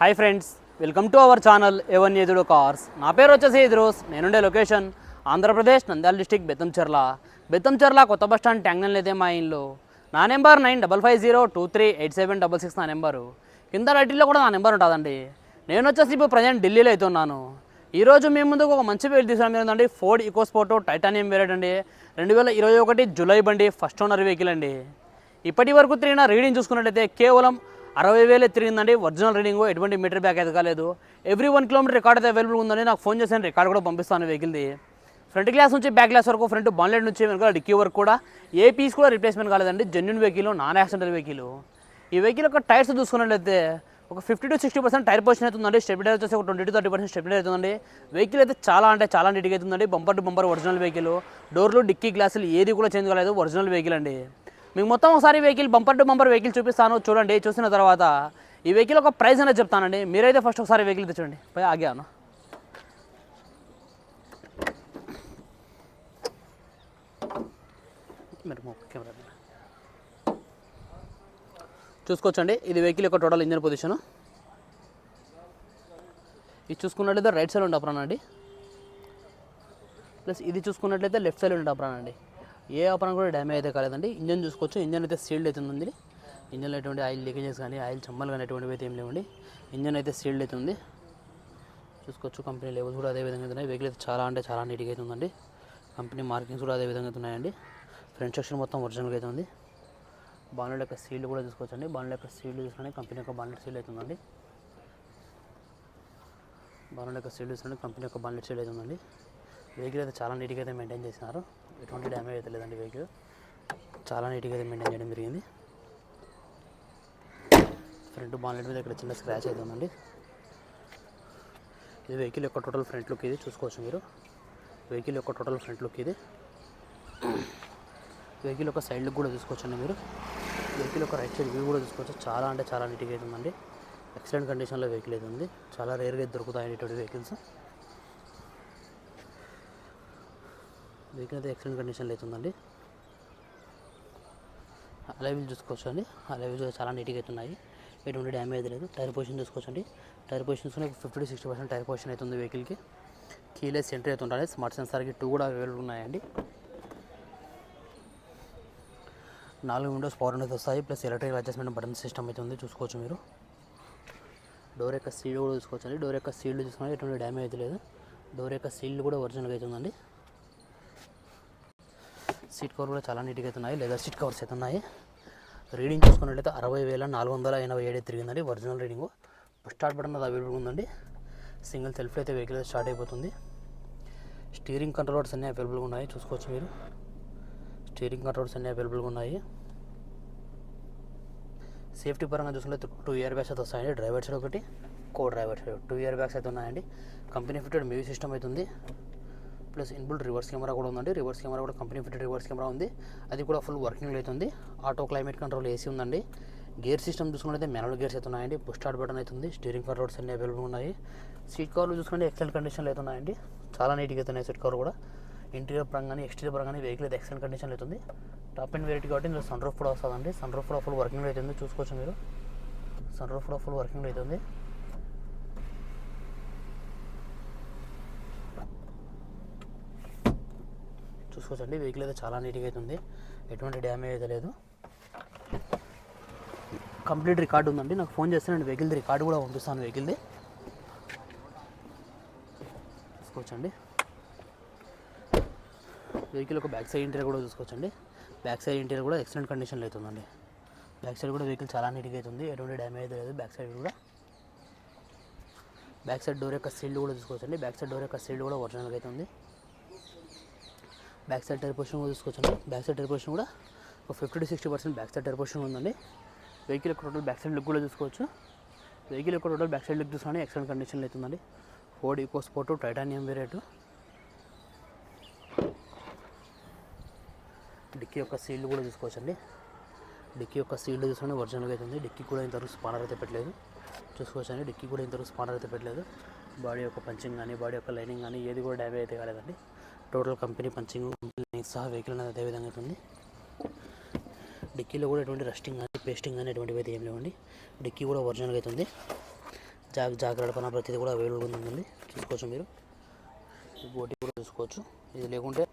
Hi friends welcome to our channel ఎవన్ ఎదుడు cars నా పేరు వచ్చేసి ఎదురోస్ నేనుండే లొకేషన్ ఆంధ్రప్రదేశ్ నంద్యాల డిస్టిక్ బెత్తంచెర్ల బెత్తంచెర్ల కొత్త బస్ స్టాండ్ ట్యాంగ్నల్ అయితే మా ఇంట్లో నా number nine double five zero two three eight seven double six నా నెంబరు. కింద రైటిల్లో కూడా నా నెంబర్ ఉంటుందండి. నేను వచ్చేసి ఇప్పుడు ప్రజెంట్ ఢిల్లీలో అయితే ఉన్నాను. ఈరోజు మీ ముందుకు ఒక మంచి వేలు తీసుకురావడం ఏంటంటే ఫోర్డ్ ఈకోస్పోర్ట్ టైటానియం వేరియట్ అండి. రెండు వేల ఇరవై ఒకటి జూలై బండి ఫస్ట్ ఓనర్ వెహికల్ అండి. ఇప్పటి వరకు తిరిగిన రీడింగ్ చూసుకున్నట్లయితే కేవలం అరవై వేలే తిరిగిందండి. ఒరిజినల్ రీడింగ్ ఎటువంటి మీటర్ బ్యాక్ అయితే కాలేదు. ఎవ్రీ వన్ కిలోమీటర్ రికార్డ్ అయితే అవైలబుల్ ఉందండి. నాకు ఫోన్ చేసిన రికార్డ్ కూడా పంపిస్తాను వెహికల్ది ఫ్రంట్ గ్లాస్ నుంచి బ్యాక్ గ్లాస్ వరకు ఫ్రంట్ బాన్లెట్ నుంచి వెనుక డిక్కీ వరకు కూడా ఏ పీస్ కూడా రిప్లేస్మెంట్ కాలేదండి. Genuine vehicle non accidental vehicle ఈ వెహికల్ యొక్క టైర్స్ చూసుకున్నట్లయితే ఒక fifty to sixty percent tyre position అవుతుందండి స్టెబిలైజర్ వచ్చేసి ఒక twenty to thirty percent stabiliser అవుతుందండి. వెహికల్ అయితే చాలా అంటే చాలా నీట్గా అవుతుందండి bumper to bumper original vehicle డోర్లు డిక్కీ గ్లాసులు ఏది కూడా చేంజ్ కాలేదు. ఒరిజినల్ వెహికల్ అండి. మీకు మొత్తం ఒకసారి vehicle bumper to bumper vehicle చూపిస్తాను. చూడండి చూసిన తర్వాత ఈ వెహికల్ ఒక ప్రైస్ అనేది చెప్తానండి. మీరైతే ఫస్ట్ ఒకసారి వెహికల్ తెచ్చండి పోయి ఆగాను మీరు కెమెరా చూసుకోవచ్చండి. ఇది వెహికల్ యొక్క టోటల్ ఇంజన్ పొజిషను ఇది చూసుకున్నట్లయితే రైట్ సైడ్ ఉండే అప్రాన్ అండి. ప్లస్ ఇది చూసుకున్నట్లయితే లెఫ్ట్ సైడ్ ఉండే అప్రాన్ అండి. ఏ అప్రాన్ కూడా డ్యామేజ్ అయితే కాలేదండి. ఇంజన్ చూసుకోవచ్చు. ఇంజన్ అయితే సీల్డ్ అయితే ఉంది. ఇంజన్లో ఎటువంటి ఆయిల్ లీకేజెస్ కానీ ఆయిల్ చమ్మలు కానీ ఎటువంటివి అయితే ఏం లేవండి. ఇంజన్ అయితే సీల్డ్ అయితే ఉంది. చూసుకోవచ్చు. కంపెనీ లెవెల్స్ కూడా అదే విధంగా ఉన్నాయి. వెహికల్ అయితే చాలా అంటే చాలా నీట్గా అయితే ఉందండి. కంపెనీ మార్కింగ్స్ కూడా అదే విధంగా ఉన్నాయండి. ఫ్రంట్ సెక్షన్ మొత్తం ఒరిజినల్గా అయితే ఉంది. బాన్లెట్ యొక్క సీల్డ్ కూడా చూసుకోవచ్చండి. బాన్లెట్ యొక్క సీల్డ్ చూసుకుంటే కంపెనీ యొక్క బాన్లెట్ సీల్ అవుతుందండి బాన్లెట్ యొక్క సీల్డ్ చూసుకుంటే కంపెనీ యొక్క బాన్లెట్ సీల్ అవుతుందండి వెహికల్ అయితే చాలా నీట్గా అయితే మెయింటైన్ చేసినారు. ఎటువంటి డ్యామేజ్ అయితే లేదండి వెహికల్ చాలా నీట్గా అయితే మెయింటైన్ చేయడం జరిగింది. ఫ్రంట్ బాన్లెట్ మీద ఇక్కడ చిన్న స్క్రాచ్ అయితే ఉందండి. ఇది వెహికల్ యొక్క టోటల్ ఫ్రంట్ లుక్ ఇది చూసుకోవచ్చు మీరు. వెహికల్ యొక్క టోటల్ ఫ్రంట్ లుక్ ఇది. వెహికల్ యొక్క సైడ్ లుక్ కూడా చూసుకోవచ్చండి మీరు. వెహికల్ యొక్క రైట్ సైడ్ వ్యూ కూడా చూసుకోవచ్చు. చాలా అంటే చాలా నీట్గా అయితే ఉందండి. ఎక్సలెంట్ కండిషన్లో వెహికల్ అయితే ఉంది. చాలా రేర్గా దొరుకుతాయి ఇటువంటి వెహికల్స్ వెహికల్ అయితే ఎక్సలెంట్ కండిషన్లో అవుతుందండి. ఉందండి అలైవిల్ చూసుకోవచ్చు అండి. అలైవిల్ చాలా నీట్గా అవుతున్నాయి. ఎటువంటి డ్యామేజ్ లేదు. టైర్ పొజిషన్ చూసుకోవచ్చండి. టైర్ పొజిషన్ చూసుకుని fifty to sixty percent tyre position అవుతుంది వెహికల్కి కీలెస్ సెంటర్ అయితే ఉండాలి. స్మార్ట్ సెన్సార్కి టూ కూడా అవైలబుల్ ఉన్నాయండి. నాలుగు విండోస్ పవర్ అనేది వస్తాయి. Plus electric adjustment button system అయితే ఉంది. చూసుకోవచ్చు మీరు. డోర్ యొక్క సీల్ కూడా చూసుకోవచ్చు అండి డోర్ యొక్క సీల్డ్ చూసుకుని ఎటువంటి డ్యామేజ్ లేదు. డోర్ యొక్క సీల్డ్ కూడా ఒరిజినల్గా అవుతుందండి. సీట్ కవర్ కూడా చాలా నీట్గా అయితే ఉన్నాయి. లెదర్ సీట్ కవర్స్ అయితే ఉన్నాయి. రీడింగ్ చూసుకున్నట్లయితే అరవై వేల నాలుగు వందల ఎనభై ఏడు తిరిగిందండి. Original reading. స్టార్ట్ బటన్ అది అవైలబుల్ ఉందండి. సింగిల్ సెల్ఫ్ అయితే వెహికల్ స్టార్ట్ అయిపోతుంది. స్టీరింగ్ కంట్రోల్స్ అన్నీ అవైలబుల్గా ఉన్నాయి. చూసుకోవచ్చు మీరు. స్టీరింగ్ కంట్రోల్స్ అన్నీ అవైలబుల్గా ఉన్నాయి. సేఫ్టీ పరంగా చూసుకుంటే టూ ఇయర్ బ్యాగ్స్ అయితే వస్తాయండి. డ్రైవర్ సైడ్ ఒకటి co driver side two airbags అయితే ఉన్నాయండి. కంపెనీ ఫిటెడ్ మ్యూజిక్ సిస్టమ్ అయితే ఉంది. ప్లస్ ఇన్బుల్ట్ రివర్స్ కెమెరా కూడా ఉందండి. రివర్స్ కెమెరా కూడా కంపెనీ ఫిటెడ్ రివర్స్ కెమెరా ఉంది. అది కూడా ఫుల్ వర్కింగ్ అవుతుంది ఆటో క్లైమేట్ కంట్రోల్ ఏసీ ఉందండి. గేర్ సిస్టమ్ చూసుకుంటే మెనల్ గేర్స్ అయితే ఉన్నాయండి పుష్ స్టార్ట్ బటన్ అయితే ఉంది స్టీరింగ్ కంట్రోల్స్ అన్ని అవైలబుల్ ఉన్నాయి. సీట్ కవర్లు చూసుకుంటే ఎక్సలెంట్ కండిషన్లో అయితే ఉన్నాయండి. చాలా నీట్గా అవుతున్నాయి సీట్ కవర్ కూడా. ఇంటీరియర్ పరంగానే ఎక్స్టీరియర్ పరంగానే వెహికల్ అయితే ఎక్సలెంట్ కండిషన్లో అవుతుంది టాప్ అండ్ వెరైటీ కాబట్టి ఇందులో సన్ రూఫ్ కూడా వస్తుందండి. సన్ రూఫ్ కూడా ఫుల్ వర్కింగ్ అవుతుంది చూసుకోవచ్చు మీరు. సన్ రూఫ్ కూడా ఫుల్ వర్కింగ్ అవుతుంది చూసుకోవచ్చండి వెహికల్ అయితే చాలా నీట్గా అయితే ఉంది ఎటువంటి డ్యామేజ్ అయితే లేదు. కంప్లీట్ రికార్డు ఉందండి. నాకు ఫోన్ చేస్తే నేను వెహికల్ది రికార్డు కూడా పంపిస్తాను వెహికల్ది. చూసుకోవచ్చండి. వెహికల్ ఒక బ్యాక్ సైడ్ ఇంటీరియర్ కూడా చూసుకోవచ్చండి. బ్యాక్ సైడ్ ఇంటీరియర్ కూడా ఎక్సలెంట్ కండిషన్లో అవుతుందండి. బ్యాక్ సైడ్ కూడా వెహికల్ చాలా నీట్గా అవుతుంది. ఎటువంటి డ్యామేజ్ లేదు. బ్యాక్ సైడ్ కూడా. బ్యాక్ సైడ్ డోర్ యొక్క సీల్డ్ కూడా చూసుకోవచ్చండి. బ్యాక్ సైడ్ డోర్ యొక్క సీల్డ్ కూడా ఒరిజినల్గా అయితే ఉంది బ్యాక్ సైడ్ టైర్ పొజిషన్ కూడా తీసుకొచ్చాను. బ్యాక్ సైడ్ టైర్ పొజిషన్ కూడా ఒక fifty to sixty percent back side tyre position ఉందండి. వెహికల్ యొక్క టోటల్ బ్యాక్ సైడ్ లుక్ కూడా చూసుకోవచ్చు. వెహికల్ యొక్క టోటల్ బ్యాక్ సైడ్ లుక్ చూసుకోండి ఎక్సలెంట్ కండిషన్లో అవుతుందండి. Ford EcoSport Titanium variant dickey యొక్క సీల్డ్ కూడా చూసుకోవచ్చండి. డిక్కీ యొక్క సీల్డ్ చూసుకొని ఒరిజినల్గా అవుతుంది. డిక్కీ కూడా ఇంతవరకు స్పానర్ అయితే పెట్టలేదు. చూసుకోవచ్చండి. డిక్కీ కూడా ఇంతవరకు స్పానర్ అయితే పెట్టలేదు. బాడీ యొక్క పంచింగ్ కానీ బాడీ యొక్క లైనింగ్ కానీ ఏది కూడా డ్యామేజ్ అయితే కాలేదండి. టోటల్ కంపెనీ పంచింగ్ కంపెనీ సహా వెహికల్ అనేది అదే విధంగా ఉంది డిక్కీలో కూడా ఎటువంటి రస్టింగ్ కానీ పేస్టింగ్ కానీ ఎటువంటివి అయితే ఏం లేవండి. డిక్కీ కూడా ఒరిజినల్గా అయితే ఉంది. జాగ్ జాగ్రత్త పైన ప్రతిదీ కూడా అవైలబుల్గా ఉందండి. చూసుకోవచ్చు మీరు. బోటి కూడా చూసుకోవచ్చు. ఇది లేకుంటే